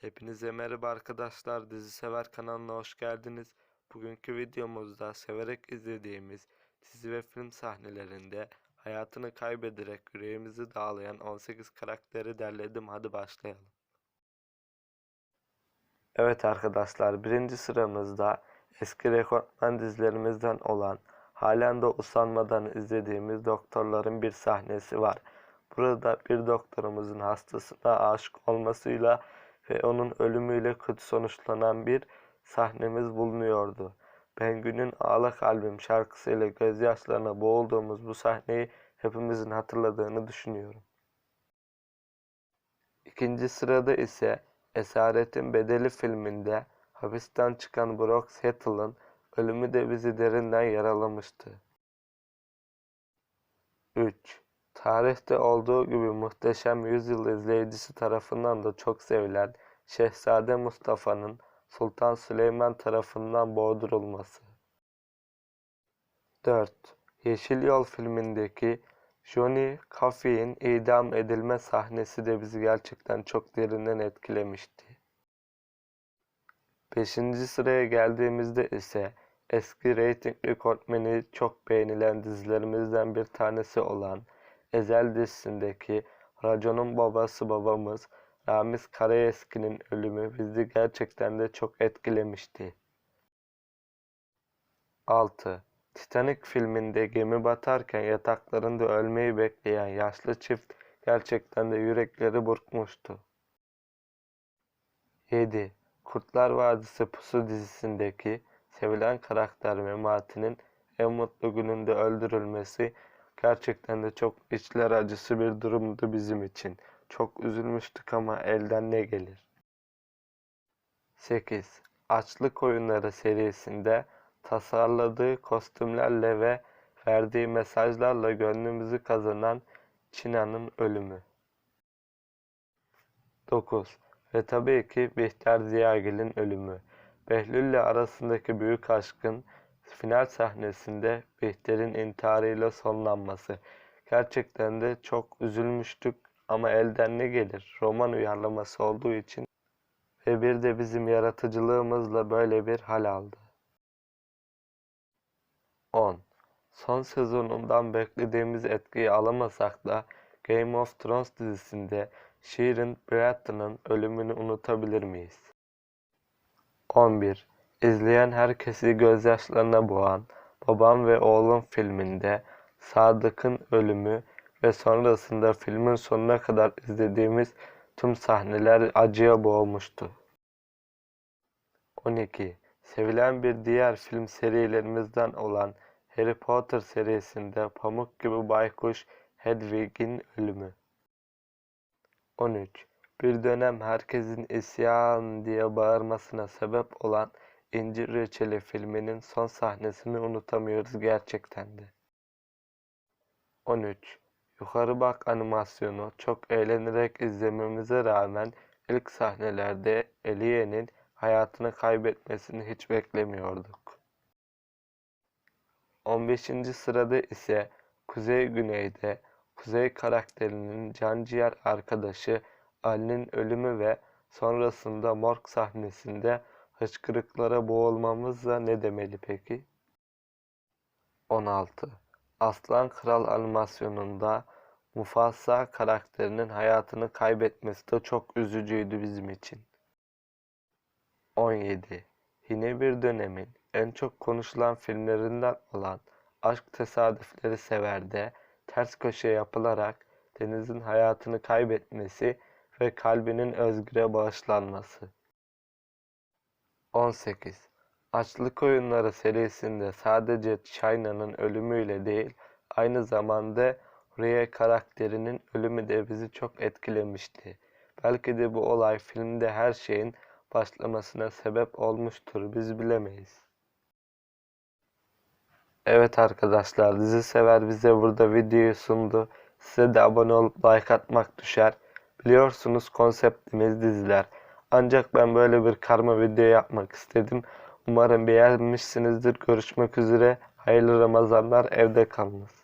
Hepinize merhaba arkadaşlar. Dizi Sever kanalına hoş geldiniz. Bugünkü videomuzda severek izlediğimiz dizi ve film sahnelerinde hayatını kaybederek yüreğimizi dağlayan 18 karakteri derledim. Hadi başlayalım. Evet arkadaşlar birinci sıramızda eski rekortman dizilerimizden olan halen de usanmadan izlediğimiz doktorların bir sahnesi var. Burada bir doktorumuzun hastasına aşık olmasıyla ve onun ölümüyle kötü sonuçlanan bir sahnemiz bulunuyordu. Bengü'nün Ağla Kalbim şarkısıyla gözyaşlarına boğulduğumuz bu sahneyi hepimizin hatırladığını düşünüyorum. İkinci sırada ise Esaretin Bedeli filminde hapisten çıkan Brock Settle'ın ölümü de bizi derinden yaralamıştı. 3. Tarihte olduğu gibi muhteşem yüzyıl izleyicisi tarafından da çok sevilen Şehzade Mustafa'nın Sultan Süleyman tarafından boğdurulması. 4. Yeşil Yol filmindeki Johnny Coffey'in idam edilme sahnesi de bizi gerçekten çok derinden etkilemişti. 5. sıraya geldiğimizde ise eski reyting rekortmeni çok beğenilen dizilerimizden bir tanesi olan Ezel dizisindeki Racon'un babası babamız Ramiz Karayeski'nin ölümü bizi gerçekten de çok etkilemişti. 6. Titanic filminde gemi batarken yataklarında ölmeyi bekleyen yaşlı çift gerçekten de yürekleri burkmuştu. 7. Kurtlar Vadisi Pusu dizisindeki sevilen karakter Memati'nin en mutlu gününde öldürülmesi gerçekten de çok içler acısı bir durumdu bizim için. Çok üzülmüştük ama elden ne gelir? 8. Açlık Oyunları serisinde tasarladığı kostümlerle ve verdiği mesajlarla gönlümüzü kazanan Çina'nın ölümü. 9. Ve tabii ki Bihter Ziyagil'in ölümü. Behlül'le arasındaki büyük aşkın final sahnesinde Bihter'in intiharıyla sonlanması. Gerçekten de çok üzülmüştük ama elden ne gelir? Roman uyarlaması olduğu için ve bir de bizim yaratıcılığımızla böyle bir hal aldı. 10. Son sezonundan beklediğimiz etkiyi alamasak da Game of Thrones dizisinde Sharon Bratton'ın ölümünü unutabilir miyiz? 11. İzleyen herkesi gözyaşlarına boğan Babam ve Oğlum filminde Sadık'ın ölümü ve sonrasında filmin sonuna kadar izlediğimiz tüm sahneler acıya boğmuştu. 12. Sevilen bir diğer film serilerimizden olan Harry Potter serisinde Pamuk gibi Baykuş Hedwig'in ölümü. 13. Bir dönem herkesin isyan diye bağırmasına sebep olan İncir Reçeli filminin son sahnesini unutamıyoruz gerçekten de. 13. Yukarı Bak animasyonu çok eğlenerek izlememize rağmen ilk sahnelerde Eliye'nin hayatını kaybetmesini hiç beklemiyorduk. 15. sırada ise Kuzey Güney'de Kuzey karakterinin canciğer arkadaşı Ali'nin ölümü ve sonrasında morg sahnesinde hıçkırıklara boğulmamızla ne demeli peki? 16. Aslan Kral animasyonunda Mufasa karakterinin hayatını kaybetmesi de çok üzücüydü bizim için. 17. Yine bir dönemin en çok konuşulan filmlerinden olan Aşk Tesadüfleri Sever'de ters köşe yapılarak Deniz'in hayatını kaybetmesi ve kalbinin özgüre bağışlanması. 18. Açlık Oyunları serisinde sadece China'nın ölümüyle değil, aynı zamanda Rie karakterinin ölümü de bizi çok etkilemişti. Belki de bu olay filmde her şeyin başlamasına sebep olmuştur, biz bilemeyiz. Evet arkadaşlar, dizi sever bize burada videoyu sundu. Size de abone olup like atmak düşer. Biliyorsunuz konseptimiz diziler. Ancak ben böyle bir karma video yapmak istedim. Umarım beğenmişsinizdir. Görüşmek üzere. Hayırlı Ramazanlar. Evde kalınız.